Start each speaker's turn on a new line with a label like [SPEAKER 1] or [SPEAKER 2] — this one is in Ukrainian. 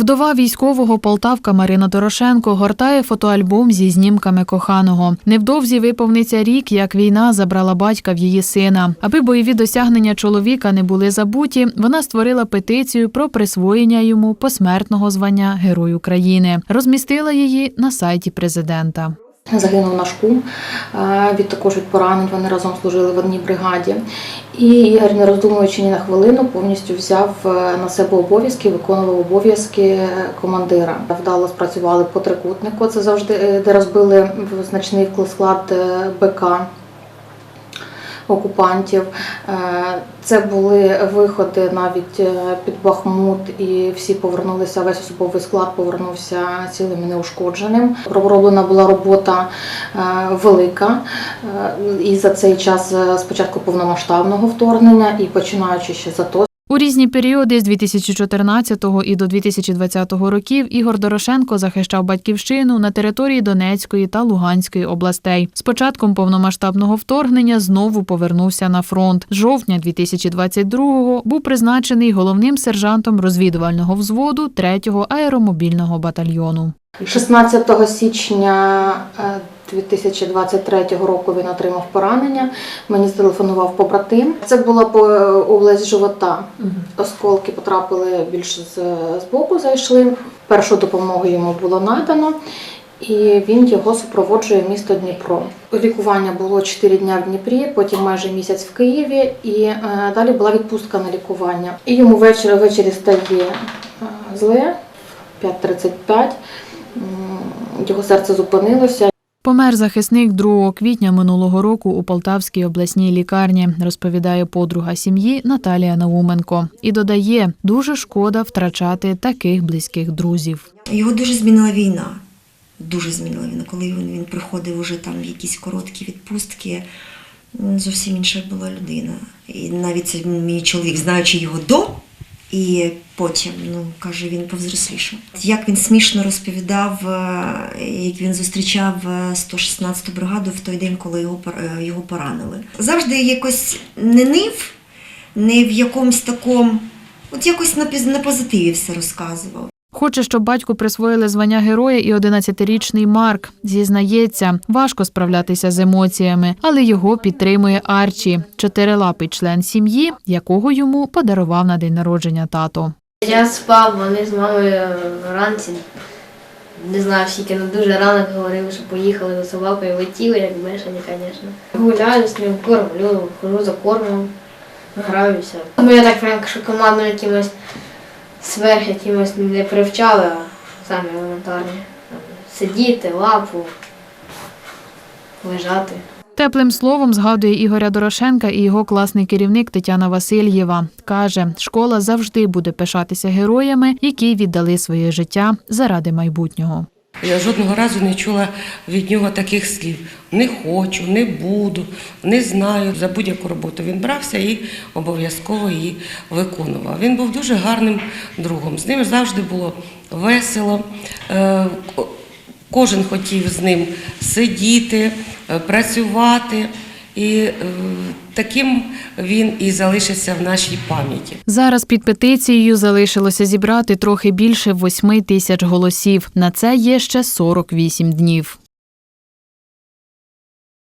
[SPEAKER 1] Вдова військового Полтавка Марина Дорошенко гортає фотоальбом зі знімками коханого. Невдовзі виповниться рік, як війна забрала батька в її сина. Аби бойові досягнення чоловіка не були забуті, вона створила петицію про присвоєння йому посмертного звання Герой України. Розмістила її на сайті президента.
[SPEAKER 2] Загинув наш кум е, від також від поранень. Вони разом служили в одній бригаді. І Ігор, не роздумуючи ні на хвилину, повністю взяв е, на себе обов'язки, виконував обов'язки командира. Вдало спрацювали по трикутнику. Це завжди е, де розбили значний склад е, БК окупантів. Е, Це були виходи навіть е, під Бахмут, і всі повернулися. Весь особовий склад повернувся цілим і неушкодженим. Пророблена була робота е, велика, і за цей час спочатку повномасштабного вторгнення, і починаючи ще за то.
[SPEAKER 1] У різні періоди з 2014 і до 2020 років Ігор Дорошенко захищав батьківщину на території Донецької та Луганської областей. З початком повномасштабного вторгнення знову повернувся на фронт. З жовтня 2022-го був призначений головним сержантом розвідувального взводу 3-го аеромобільного батальйоону.
[SPEAKER 2] 16 січня е, 2023 року він отримав поранення. Мені зателефонував побратим. Це була е, область живота. Осколки потрапили більше з, з боку, зайшли. Першу допомогу йому було надано. І він його супроводжує місто Дніпро. Лікування було 4 дня в Дніпрі, потім майже місяць в Києві, і е, далі була відпустка на лікування. І йому ввечері, ввечері стає е, зле, 5.35. М, Його серце зупинилося.
[SPEAKER 1] Помер захисник 2 квітня минулого року у Полтавській обласній лікарні, розповідає подруга сім'ї Наталія Науменко. І додає, дуже шкода втрачати таких близьких друзів.
[SPEAKER 3] Його дуже змінила війна. Дуже змінила війна. Коли він, він приходив уже там в якісь короткі відпустки, зовсім інша була людина. І навіть мій чоловік, знаючи його до, і потім, ну каже, він повзрослішав. Як він смішно розповідав, е, як він зустрічав е, 116-ту бригаду в той день, коли його, е, його поранили. Завжди якось не нив, не в якомусь такому, от якось на позитиві все розказував.
[SPEAKER 1] Хоче, щоб батьку присвоїли звання героя і 11-річний Марк. Зізнається, важко справлятися з емоціями, але його підтримує Арчі, чотирилапий член сім'ї, якого йому подарував на день народження тато.
[SPEAKER 4] Я спав, вони з мамою вранці. Не знаю, скільки, але дуже рано говорили, що поїхали за собакою, летіли, як бешені, звісно. Гуляю з ним, кормлю, хожу за кормом, граюся. Ми так прям що командно якимось сверх якимось не привчали, а самі елементарні. Сидіти, лапу, лежати.
[SPEAKER 1] Теплим словом згадує Ігоря Дорошенка і його класний керівник Тетяна Васильєва. Каже, школа завжди буде пишатися героями, які віддали своє життя заради майбутнього.
[SPEAKER 5] Я жодного разу не чула від нього таких слів: не хочу, не буду, не знаю. За будь-яку роботу він брався і обов'язково її виконував. Він був дуже гарним другом. З ним завжди було весело. Е, Кожен хотів з ним сидіти, е, працювати. І е, таким він і залишиться в нашій пам'яті.
[SPEAKER 1] Зараз під петицією залишилося зібрати трохи більше восьми тисяч голосів. На це є ще 48 днів.